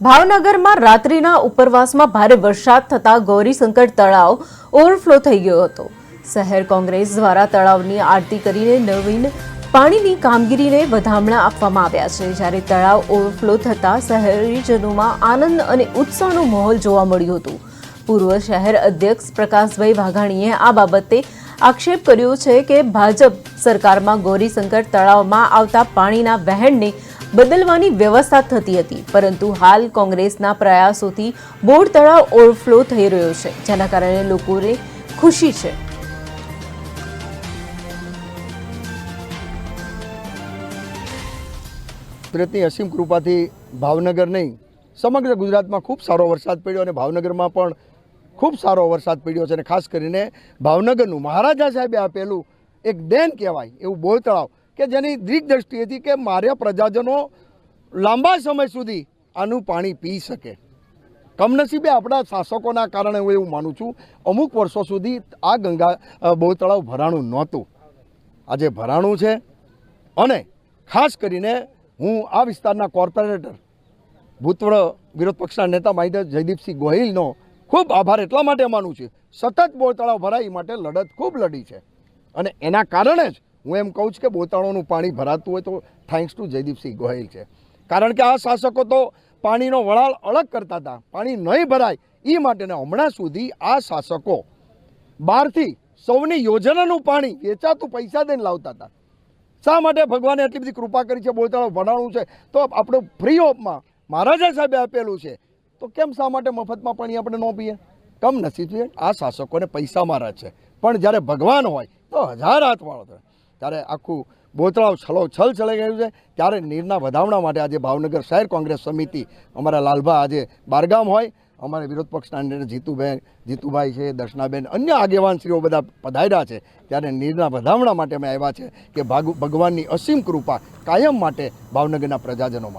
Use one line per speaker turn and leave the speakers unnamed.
ભાવનગરમાં રાત્રિના ઉપરવાસમાં ભારે વરસાદ થતાં ગૌરીશંકર તળાવ ઓવરફ્લો થઈ ગયો હતો. શહેર કોંગ્રેસ દ્વારા તળાવની આરતી કરીને નવીન પાણીની કામગીરીને વધામણા આપવામાં આવ્યા છે. જ્યારે તળાવ ઓવરફ્લો થતાં શહેરીજનોમાં આનંદ અને ઉત્સાહનો માહોલ જોવા મળ્યું હતું. પૂર્વ શહેર અધ્યક્ષ પ્રકાશભાઈ વાઘાણીએ આ બાબતે આક્ષેપ કર્યો છે કે ભાજપ સરકારમાં ગૌરીશંકર તળાવમાં આવતા પાણીના વહેણને બદલવાની વ્યવસ્થા થતી હતી, પરંતુ હાલ કોંગ્રેસના પ્રયાસોથી બોર્ડ તળાવ ઓવરફ્લો થઈ રહ્યો છે, જેના કારણે લોકોને ખુશી છે.
કુદરતની અસીમ કૃપાથી ભાવનગર નહીં, સમગ્ર ગુજરાતમાં ખૂબ સારો વરસાદ પડ્યો અને ભાવનગરમાં પણ ખૂબ સારો વરસાદ પડ્યો છે અને ખાસ કરીને ભાવનગરનું મહારાજા સાહેબે આપેલું એક દેન કહેવાય, એવું બોર તળાવ કે જેની દિગ્દ્રષ્ટિ હતી કે મારે પ્રજાજનો લાંબા સમય સુધી આનું પાણી પી શકે. કમનસીબે આપણા શાસકોના કારણે હું એવું માનું છું, અમુક વર્ષો સુધી આ ગંગા બહુ તળાવ ભરાણું નહોતું. આજે ભરાણું છે અને ખાસ કરીને હું આ વિસ્તારના કોર્પોરેટર ભૂતપૂર્વ વિરોધ પક્ષના નેતા માહિતી જયદીપસિંહ ગોહિલનો ખૂબ આભાર એટલા માટે માનું છું. સતત બોર તળાવ ભરાય માટે લડત ખૂબ લડી છે. અને એના કારણે જ હું એમ કહું છું કે બોતાણોનું પાણી ભરાતું હોય તો થેન્ક્સ ટુ જયદીપસિંહ ગોહિલ છે. કારણ કે આ શાસકો તો પાણીનો વળાળ અલગ કરતા હતા. પાણી નહીં ભરાય એ માટેને હમણાં સુધી આ શાસકો બહારથી સૌની યોજનાનું પાણી વેચાતું પૈસા દઈને લાવતા હતા. શા માટે ભગવાને એટલી બધી કૃપા કરી છે? બોલતાળો ભણાવવું છે. તો આપણું ફ્રી ઓફમાં મહારાજા સાહેબે આપેલું છે. તો કેમ શા માટે મફતમાં પાણી આપણે ન પીએ? કમ જોઈએ આ શાસકોને પૈસા મારા છે. પણ જ્યારે ભગવાન હોય તો હજાર હાથવાળો થાય. ત્યારે આખું બોતળાવ છલો છલ ચલાઈ ગયું છે. ત્યારે નીરના વધામણા માટે આજે ભાવનગર શહેર કોંગ્રેસ સમિતિ અમારા લાલભા આજે બારગામ હોય. અમારે વિરોધ પક્ષના અંદર જીતુબેન, જીતુભાઈ છે, દર્શનાબેન, અન્ય આગેવાનશ્રીઓ બધા પધાર્યા છે. ત્યારે નીરના વધામણા માટે અમે આવ્યા છે કે ભાગ, ભગવાનની અસીમ કૃપા કાયમ માટે ભાવનગરના પ્રજાજનો